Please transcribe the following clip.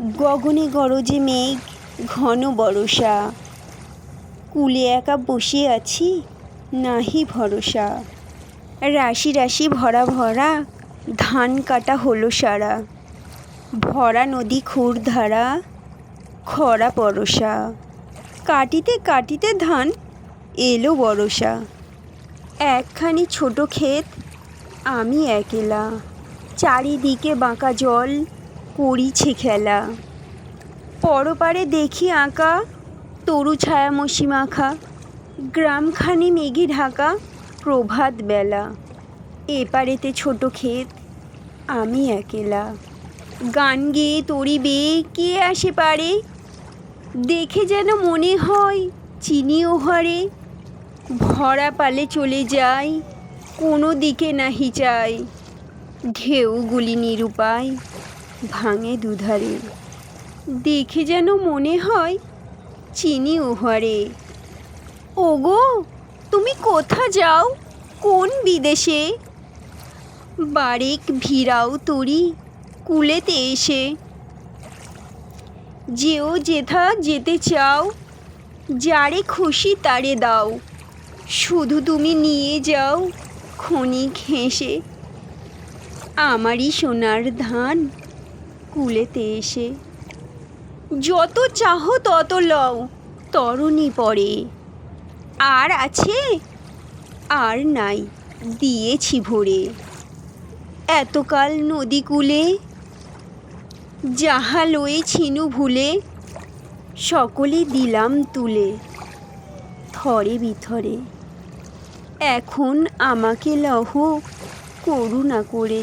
গগনে গরজে মেঘ, ঘন বরষা। কুলে একা বসে আছি, নাহি ভরসা। রাশি রাশি ভরা ভরা, ধান কাটা হলো সারা। ভরা নদী খুর ধারা, খরা পরশা। কাটিতে কাটিতে ধান এলো বরষা একখানি ছোট ক্ষেত, আমি একেলা। চারিদিকে বাঁকা জল করিছে খেলা। পরপারে দেখি আঁকা, তরু ছায়া মসি মাখা, গ্রামখানি মেঘে ঢাকা, প্রভাত বেলা। এপারেতে ছোট ক্ষেত, আমি একেলা। গান গেয়ে তরি বেয়ে কে আসে পারে? দেখে যেন মনে হয় চিনি ওহারে ভরা পালে চলে যায় কোনো দিকে নাহি চাই। ঢেউগুলি নিরুপায়। ভাঙে দুধারে। দেখে যেন মনে হয় চিনি ওহারে ওগো, তুমি কোথা যাও? কোন বিদেশে? বারেক ভিড়াও তরি কুলেতে এসে। যেও যেথা যেতে চাও, যারে খুশি তারে দাও। শুধু তুমি নিয়ে যাও ক্ষণিক হেসে। আমারই সোনার ধান কুলেতে এসে, যত চাহো তত লও, তরণী পরে। আর আছে, আর নাই, দিয়েছি ভরে। এতকাল নদী কূলে, যাহা লয়ে ছিনু ভুলে, সকলে দিলাম তুলে, থরে বিথরে। এখন আমাকে লহ করুণা করে।